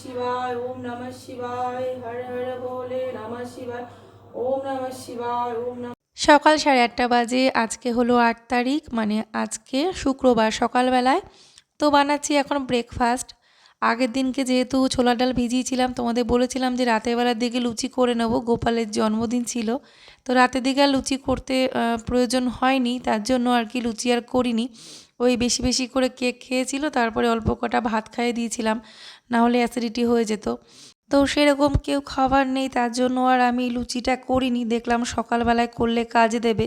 শিবায়, ওম নমঃ শিবায়, হর হর ভোলে নমঃ শিবায়, ওম নমঃ শিবায়, ওম নমঃ সকাল সাড়ে আটটা বাজে, আজকে হলো আট তারিখ মানে আজকে শুক্রবার সকালবেলায়। তো বানাচ্ছি এখন ব্রেকফাস্ট আগের দিনকে যেহেতু ছোলা ডাল ভিজিয়েছিলাম তোমাদের বলেছিলাম যে রাতের বেলার দিকে লুচি করে নেব, গোপালের জন্মদিন ছিল। তো রাতের দিকে আর লুচি করতে প্রয়োজন হয়নি, তার জন্য আর কি লুচি আর করিনি। ওই বেশি বেশি করে কেক খেয়েছিল, তারপরে অল্প কটা ভাত খাইয়ে দিয়েছিলাম, না হলে অ্যাসিডিটি হয়ে যেত। তো সেরকম কেউ খাবার নেই, তার জন্য আর আমি লুচিটা করিনি। দেখলাম সকালবেলায় করলে কাজে দেবে।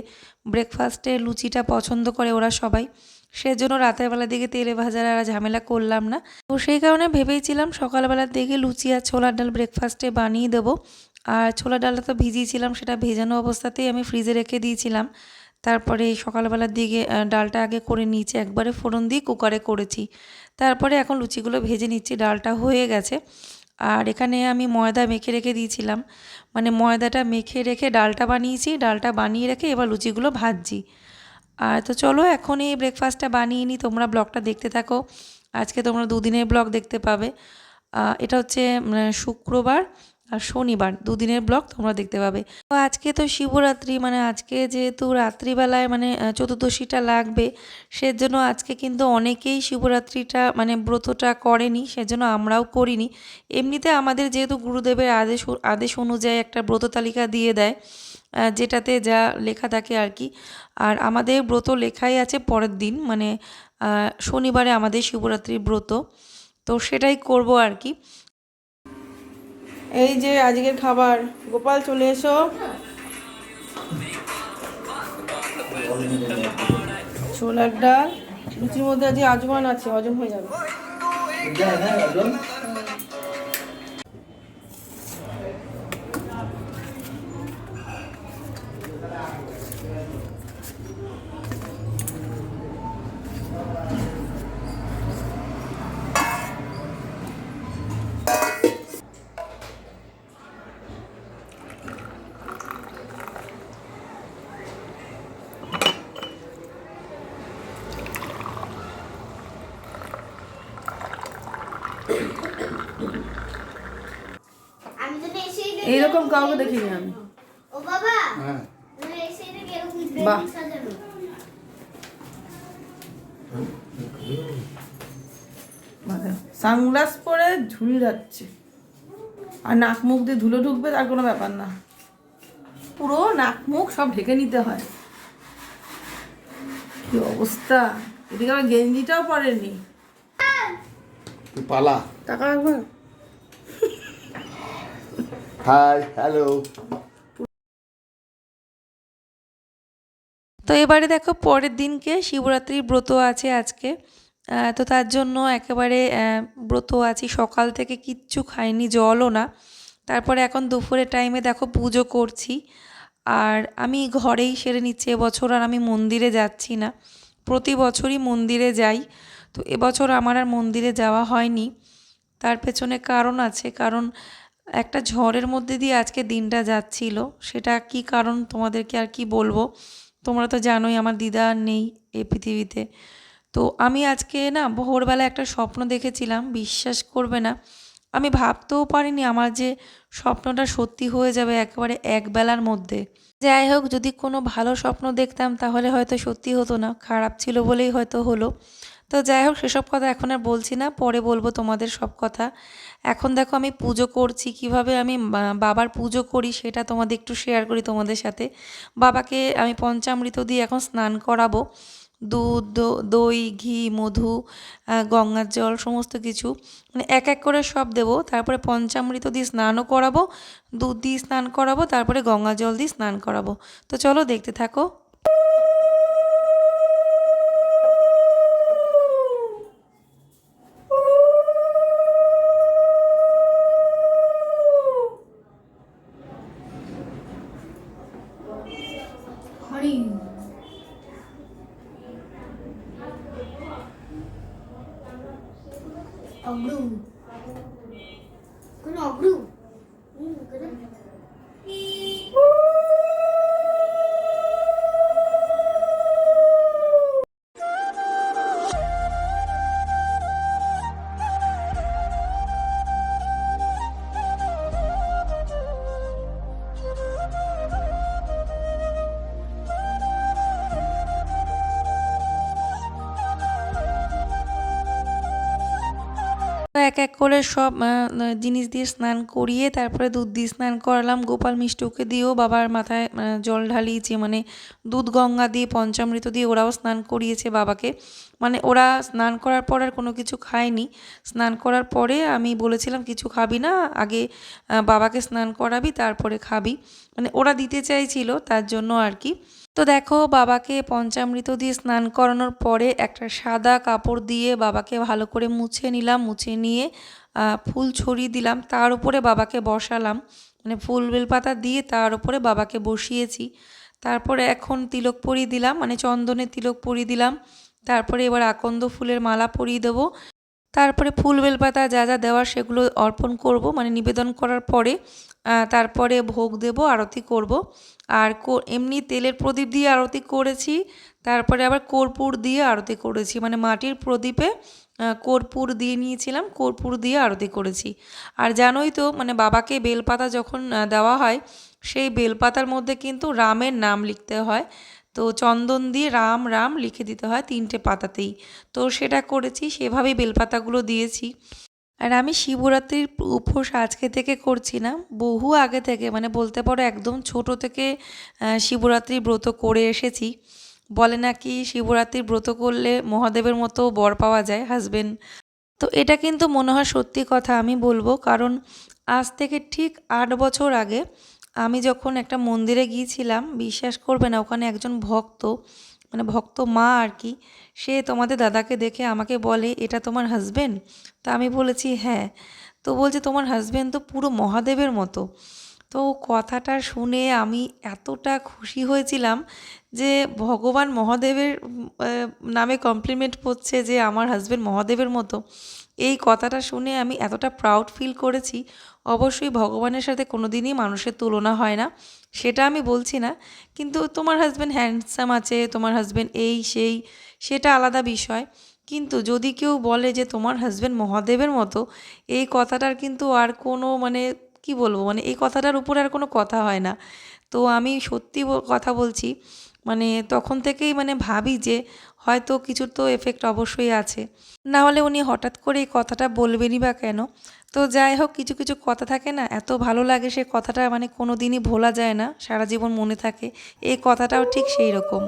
ব্রেকফাস্টে লুচিটা পছন্দ করে ওরা সবাই। সেজন্য রাতের বেলার দিকে তেলে ভাজার আর ঝামেলা করলাম না। তো সেই কারণে ভেবেইছিলাম সকালবেলার দিকে লুচি আর ছোলার ডাল ব্রেকফাস্টে বানিয়ে দেবো। আর ছোলার ডালটা তো ভিজিয়েছিলাম, সেটা ভেজানো অবস্থাতেই আমি ফ্রিজে রেখে দিয়েছিলাম। তারপরে সকালবেলার দিকে ডালটা আগে করে নিয়েছি। একবারে ফোড়ন দিয়ে কুকারে করেছি। তারপরে এখন লুচিগুলো ভেজে নিচ্ছি। ডালটা হয়ে গেছে। আর এখানে আমি ময়দা মেখে রেখে দিয়েছিলাম। মানে ময়দাটা মেখে রেখে ডালটা বানিয়েছি। ডালটা বানিয়ে রেখে এবার লুচিগুলো ভাজছি। আর তো চলো, এখন এই ব্রেকফাস্টটা বানিয়ে নিই। তোমরা ব্লগটা দেখতে থাকো। আজকে তোমরা দুদিনের ব্লগ দেখতে পাবে। এটা হচ্ছে শুক্রবার। আর শনিবার, দুদিনের ব্লগ তোমরা দেখতে পাবে। তো আজকে তো শিবরাত্রি মানে আজকে যেহেতু রাত্রিবেলায় মানে চতুর্দশীটা লাগবে, সেজন্য আজকে কিন্তু অনেকেই শিবরাত্রিটা মানে ব্রতটা করেনি, সেজন্য আমরাও করিনি। এমনিতে আমাদের যেহেতু গুরুদেবের আদেশ আদেশ অনুযায়ী একটা ব্রত তালিকা দিয়ে দেয় যেটাতে যা লেখা থাকে আর কি। আর আমাদের ব্রত লেখাই আছে পরের দিন মানে শনিবারে আমাদের শিবরাত্রির ব্রত। তো সেটাই করব আর কি। এই যে আজকের খাবার। গোপাল, চলে এসো। ছোলার ডাল। লুচির মধ্যে আজকে আজমান আছে, হজম হয়ে যাবে আমি তো এসেই দেখি এইরকম কাউকে দেখিনি আমি। ও বাবা হ্যাঁ। বাহ। সানগ্লাস পরে ঝুল যাচ্ছে আর নাক মুখ দিয়ে ধুলো ঢুকবে তার কোনো ব্যাপার না। পুরো নাক মুখ সব ঢেকে নিতে হয়। কি অবস্থা? এদিকে আবার গেঞ্জিটাও পরেনি। তুই পালা। টাকা একবার হাই হ্যালো তো এবারে দেখো পরের দিনকে শিবরাত্রির ব্রত আছে আজকে। তো তার জন্য একেবারে ব্রত আছি। সকাল থেকে কিচ্ছু খাইনি, জলও না। তারপরে এখন দুপুরের টাইমে দেখো পুজো করছি। আর আমি ঘরেই সেরে নিচ্ছি এবছর আর আমি মন্দিরে যাচ্ছি না। প্রতি বছরই মন্দিরে যাই। তো এবছর আমার আর মন্দিরে যাওয়া হয়নি। তার পেছনে কারণ আছে। কারণ একটা ঝড়ের মধ্যে দিয়ে আজকে দিনটা যাচ্ছিল। সেটা কি কারণ তোমাদেরকে আর কি বলব? তোমরা তো জানোই আমার দিদা আর নেই এই পৃথিবীতে। তো আমি আজকে না ভোরবেলা একটা স্বপ্ন দেখেছিলাম, বিশ্বাস করবে না। আমি ভাবতেও পারিনি আমার যে স্বপ্নটা সত্যি হয়ে যাবে একেবারে একবেলার মধ্যে। যাই হোক, যদি কোনো ভালো স্বপ্ন দেখতাম তাহলে হয়তো সত্যি হতো না, খারাপ ছিল বলেই হয়তো হলো। তো যাই হোক, সেসব কথা এখন আর বলছি না, পরে বলব তোমাদের সব কথা। এখন দেখো আমি পুজো করছি, কীভাবে আমি বাবার পুজো করি সেটা তোমাদের একটু শেয়ার করি তোমাদের সাথে। বাবাকে আমি পঞ্চামৃত দিয়ে এখন স্নান করাবো। দুধ দই, ঘি, মধু গঙ্গার জল, সমস্ত কিছু। মানে এক এক করে সব দেবো। তারপরে পঞ্চামৃত দিয়ে স্নানও করাবো, দুধ দিয়ে স্নান করাবো, তারপরে গঙ্গা জল দিয়ে স্নান করাবো। তো চলো দেখতে থাকো। হরি এক এক করে সব জিনিস দিয়ে স্নান করিয়ে তারপরে দুধ দিয়ে স্নান করালাম। গোপাল মিষ্টুকে দিয়েও বাবার মাথায় জল ঢালিয়েছে। মানে দুধ, গঙ্গা দিয়ে, পঞ্চামৃত দিয়ে ওরাও স্নান করিয়েছে বাবাকে। মানে ওরা স্নান করার পর আর কোনো কিছু খায়নি। স্নান করার পরে আমি বলেছিলাম, কিছু খাবি না, আগে বাবাকে স্নান করাবি, তারপরে খাবি। মানে ওরা দিতে চাইছিল, তার জন্য আর কি। তো দেখো, বাবাকে পঞ্চামৃত দিয়ে স্নান করানোর পরে একটা সাদা কাপড় দিয়ে বাবাকে ভালো করে মুছে নিলাম, মুছে নিয়ে ফুল ছড়িয়ে দিলাম। তার উপরে বাবাকে বসালাম। মানে ফুল বেলপাতা দিয়ে তার উপরে বাবাকে বসিয়েছি। তারপরে এখন তিলক পরিয়ে দিলাম মানে চন্দনের তিলক পরিয়ে দিলাম। তারপরে এবার আকন্দ ফুলের মালা পরিয়ে দেবো। তারপরে ফুল বেলপাতা যা যা দেওয়ার সেগুলো অর্পণ করব মানে নিবেদন করার পরে তারপরে ভোগ দেব, আরতি করব। আর এমনি তেলের প্রদীপ দিয়ে আরতি করেছি, তারপরে আবার কর্পূর দিয়ে আরতি করেছি। মানে মাটির প্রদীপে কর্পূর দিয়ে নিয়েছিলাম, কর্পূর দিয়ে আরতি করেছি। আর জানোই তো মানে বাবাকে বেলপাতা যখন দেওয়া হয়, সেই বেলপাতার মধ্যে কিন্তু রামের নাম লিখতে হয়। তো চন্দন দিয়ে রাম রাম লিখে দিতে হয় তিনটে পাতাতেই। তো সেটা করেছি, সেভাবেই বেলপাতাগুলো দিয়েছি। আর আমি শিবরাত্রির উপোস আজকে থেকে করছি না, বহু আগে থেকে মানে বলতে পারো একদম ছোট থেকে শিবরাত্রি ব্রত করে এসেছি। বলে নাকি শিবরাত্রি ব্রত করলে মহাদেবের মতো বর পাওয়া যায় হাজবেন্ড তো এটা কিন্তু মনে হয় সত্যি কথা আমি বলব, কারণ আজ থেকে ঠিক আট বছর আগে আমি যখন একটা মন্দিরে গিয়েছিলাম, বিশ্বাস করবে না, ওখানে একজন ভক্ত মানে ভক্ত মা আর কি, সে তোমাদের দাদাকে দেখে আমাকে বলে, এটা তোমার হাজবেন্ড তা আমি বলেছি হ্যাঁ। তো বলছে, তোমার হাজবেন্ড তো পুরো মহাদেবের মতো। তো কথাটা শুনে আমি এতটা খুশি হয়েছিলাম যে ভগবান মহাদেবের নামে কমপ্লিমেন্ট করছে যে আমার হাজবেন্ড মহাদেবের মতো। এই কথাটা শুনে আমি এতটা প্রাউড ফিল করেছি, অবশ্যই ভগবানের সাথে কোনো দিনই মানুষের তুলনা হয় না, সেটা আমি বলছি না, কিন্তু তোমার হাজব্যান্ড হ্যান্ডসাম আছে, তোমার হাজব্যান্ড এই সেই, সেটা আলাদা বিষয়, কিন্তু যদি কেউ বলে যে তোমার হাজব্যান্ড মহাদেবের মতো, এই কথাটার কিন্তু আর কোনো মানে কি বলব মানে এই কথাটার উপরে আর কোনো কথা হয় না, তো আমি সত্যি কথা বলছি মানে তখন থেকেই মানে ভাবি যে হয়তো কিছুর তো এফেক্ট অবশ্যই আছে। না হলে উনি হঠাৎ করে এই কথাটা বলবেনই বা কেন? তো যাই হোক, কিছু কিছু কথা থাকে না, এত ভালো লাগে সে কথাটা মানে কোনো দিনই ভোলা যায় না, সারা জীবন মনে থাকে, এই কথাটাও ঠিক সেই রকম।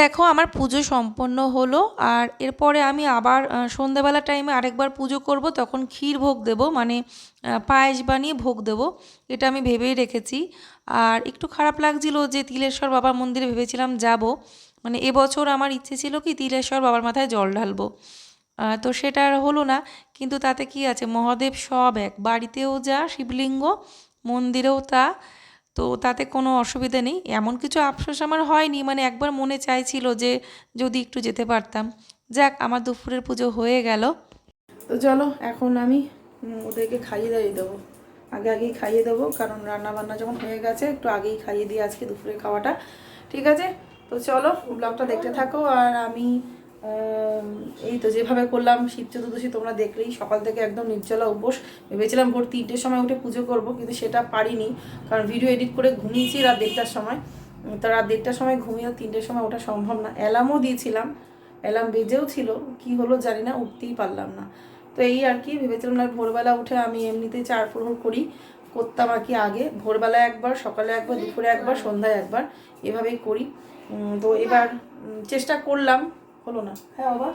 দেখো আমার পুজো সম্পন্ন হলো আর এরপরে আমি আবার আহ, সন্ধেবেলা টাইমে আরেকবার পুজো করব তখন ক্ষীর ভোগ দেব মানে পায়েস বানিয়ে ভোগ দেব এটা আমি ভেবেই রেখেছি। আর একটু খারাপ লাগছিল যে তিলেশ্বর বাবার মন্দিরে ভেবেছিলাম যাব মানে এবছর আমার ইচ্ছে ছিল কি তিলেশ্বর বাবার মাথায় জল ঢালবো। তো সেটা আর হলো না কিন্তু তাতে কি আছে মহাদেব সব এক বাড়িতেও যা শিবলিঙ্গ মন্দিরেও তা তো তাতে কোনো অসুবিধা নেই। এমন কিছু আফসোস আমার হয়নি মানে একবার মনে চাইছিল যে যদি একটু যেতে পারতাম। যাক আমার দুপুরের পুজো হয়ে গেল। তো চলো এখন আমি ওদেরকে খাইয়ে দাইয়ে দেবো। আগে আগেই খাইয়ে দেবো কারণ রান্না বান্না যখন হয়ে গেছে একটু আগেই খাইয়ে দিয়ে আজকে দুপুরে খাওয়াটা। ঠিক আছে? তো চলো ব্লগটা দেখতে থাকো আর আম, এই তো যেভাবে করলাম শিব চতুর্দশী তোমরা দেখলেই সকাল থেকে একদম নির্জলা উপোস। ভেবেছিলাম ভোর তিনটের সময় উঠে পুজো করব, কিন্তু সেটা পারিনি, কারণ ভিডিও এডিট করে ঘুমিয়েছি রাত দেড়টার সময়। তো রাত দেড়টার সময় ঘুমিয়ে তিনটের সময় ওঠা সম্ভব না। অ্যালার্মও দিয়েছিলাম, অ্যালার্ম বেজেও ছিল, কি হলো জানি না, উঠতেই পারলাম না। তো এই আর কি, ভেবেছিলাম না ভোরবেলা উঠে আমি এমনিতেই চার প্রহর করি, করতাম আর কি আগে। ভোরবেলা একবার, সকালে একবার, দুপুরে একবার, সন্ধ্যায় একবার, এভাবেই করি। তো এবার চেষ্টা করলাম হলো না। হ্যাঁ বাবা।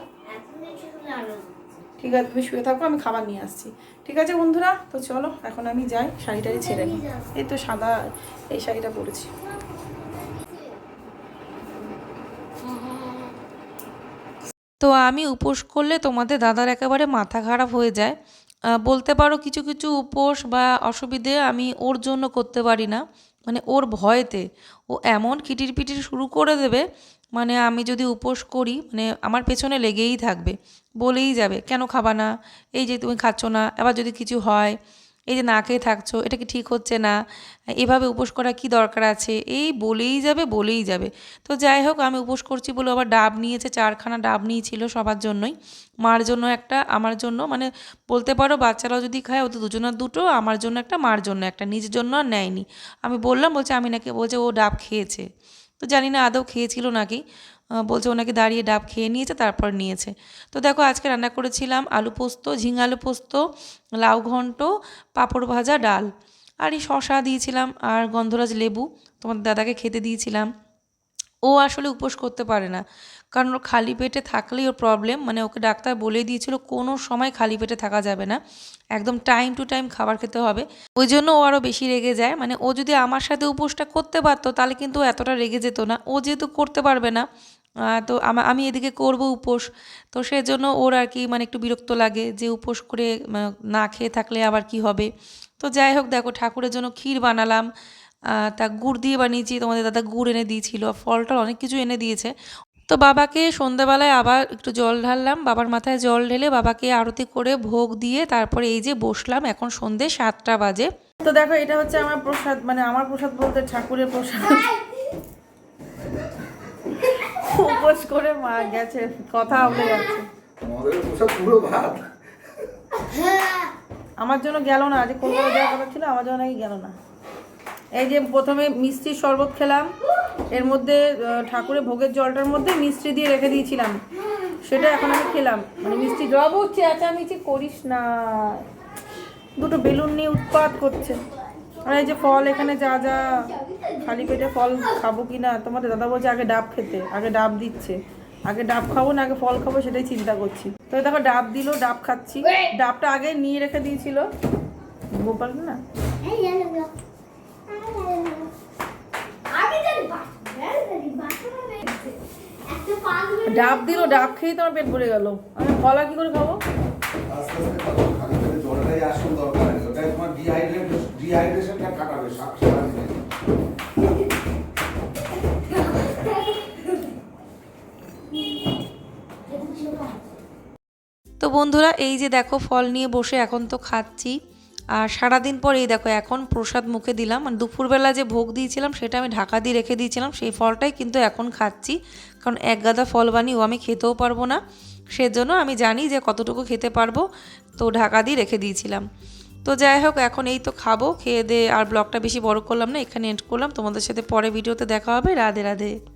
ঠিক আছে তুমি শুয়ে থাকো আমি খাবার নিয়ে আসছি। ঠিক আছে বন্ধুরা? তো চলো এখন আমি যাই শাড়িটাই ছেড়ে নিই। এই তো সাদা এই শাড়িটা পরেছি। তো আমি উপোস করলে তোমাদের দাদার একেবারে মাথা খারাপ হয়ে যায়। বলতে পারো কিছু কিছু উপোস বা অসুবিধে আমি ওর জন্য করতে পারি না। মানে ওর ভয়েতে। ও এমন কিটির পিটির শুরু করে দেবে মানে আমি যদি উপোস করি মানে আমার পেছনে লেগেই থাকবে, বলেই যাবে, কেন খাবা না? এই যে তুমি খাচ্ছ না এবার যদি কিছু হয়, এই যে না খেয়ে থাকছো, এটা কি ঠিক হচ্ছে না? এভাবে উপোস করা কি দরকার আছে? এই বলেই যাবে বলেই যাবে। তো যাই হোক, আমি উপোস করছি বলে আবার ডাব নিয়েছে, চারখানা ডাব নিয়েছিল সবার জন্যই। মার জন্য একটা, আমার জন্য মানে বলতে পারো বাচ্চারাও যদি খায়, ওদের দুজনের দুটো, আমার জন্য একটা, মার জন্য একটা নিজের জন্য আর নেয়নি। আমি বললাম, বলছে, আমি নাকি, বলছে, ও ডাব খেয়েছে। তো জানি না আদৌ খেয়েছিল নাকি। বলছে ওনাকে দাঁড়িয়ে ডাব খেয়ে নিয়েছে, তারপর নিয়েছে। তো দেখো, আজকে রান্না করেছিলাম আলু পোস্ত, ঝিঙে আলু পোস্ত, লাউ ঘন্ট, পাঁপড় ভাজা, ডাল। আর এই শশা দিয়েছিলাম আর গন্ধরাজ লেবু তোমার দাদাকে খেতে দিয়েছিলাম। ও আসলে উপোস করতে পারে না। কারণ ওর খালি পেটে থাকলেই ওর প্রবলেম মানে ওকে ডাক্তার বলে দিয়েছিল কোনো সময় খালি পেটে থাকা যাবে না। একদম টাইম টু টাইম খাবার খেতে হবে। ওই জন্য ও আরও বেশি রেগে যায়। মানে ও যদি আমার সাথে উপোসটা করতে পারতো, তাহলে কিন্তু এতটা রেগে যেত না। ও যেহেতু করতে পারবে না তো আমি এদিকে করব উপোস। তো সেজন্য ওর আর কি মানে একটু বিরক্ত লাগে যে উপোস করে না খেয়ে থাকলে আবার কি হবে। তো যাই হোক, দেখো ঠাকুরের জন্য ক্ষীর বানালাম। তা গুড় দিয়ে বানিয়েছি তোমাদের দাদা গুড় এনে দিয়েছিল ফল টল অনেক কিছু এনে দিয়েছে। তো বাবাকে সন্ধ্যাবেলায় আবার একটু জল ঢাললাম বাবার মাথায় জল ঢেলে বাবাকে আরতি করে ভোগ দিয়ে তারপরে এই যে বসলাম এখন সন্ধে সাতটা বাজে। তো দেখো এটা হচ্ছে আমার প্রসাদ মানে আমার প্রসাদ বলতে ঠাকুরের প্রসাদ। উপোস করে মা গেছে কথা বলে যাচ্ছে। পুরো ভাত। আমার জন্য গেল না যে কলকাতা যাওয়ার কথা ছিল আমার জন্য নাকি গেল না। এই যে প্রথমে মিষ্টির শরবত খেলাম, এর মধ্যে ঠাকুরের ভোগের জলটার মধ্যে মিষ্টি দিয়ে রেখে দিয়েছিলাম। সেটা এখন আমি খেলাম। মানে মিষ্টি জব চেঁচামেচি করিস না। দুটো বেলুন নিয়ে উৎপাত করছে। আর এই যে ফল এখানে যা যা খালি পেটে ফল খাব কি না তোমাদের দাদা বলছে আগে ডাব খেতে, আগে ডাব দিচ্ছে। আগে ডাব খাব না, আগে ফল খাব সেটাই চিন্তা করছি। তো দেখো, ডাব দিল, ডাব খাচ্ছি। ডাবটা আগে নিয়ে রেখে দিয়েছিল। গোপাল না? ডাব দিল ডাব খেয়েই তোমার পেট ভরে গেল। আমি কলা কি করে খাব? আস্তে আস্তে খাব খালি পেটে জলটাই আসল দরকার ওটাই তোমার ডিহাইড্রেট ডিহাইড্রেশনটা কাটাবে সা- তো বন্ধুরা এই যে দেখো ফল নিয়ে বসে এখন তো খাচ্ছি। আর সারাদিন পর এই দেখো, এখন প্রসাদ মুখে দিলাম। মানে দুপুরবেলা যে ভোগ দিয়েছিলাম, সেটা আমি ঢাকা দিয়ে রেখে দিয়েছিলাম। সেই ফলটাই কিন্তু এখন খাচ্ছি। কারণ এক গাদা ফল বানিয়েও আমি খেতেও পারব না। সেজন্য আমি জানি যে কতটুকু খেতে পারব। তো ঢাকা দিয়ে রেখে দিয়েছিলাম। তো যাই হোক, এখন এই তো খাব। খেয়ে দিয়ে আর ব্লগটা বেশি বড় করলাম না, এখানে এন্ড করলাম। তোমাদের সাথে পরে ভিডিওতে দেখা হবে। রাধে রাধে।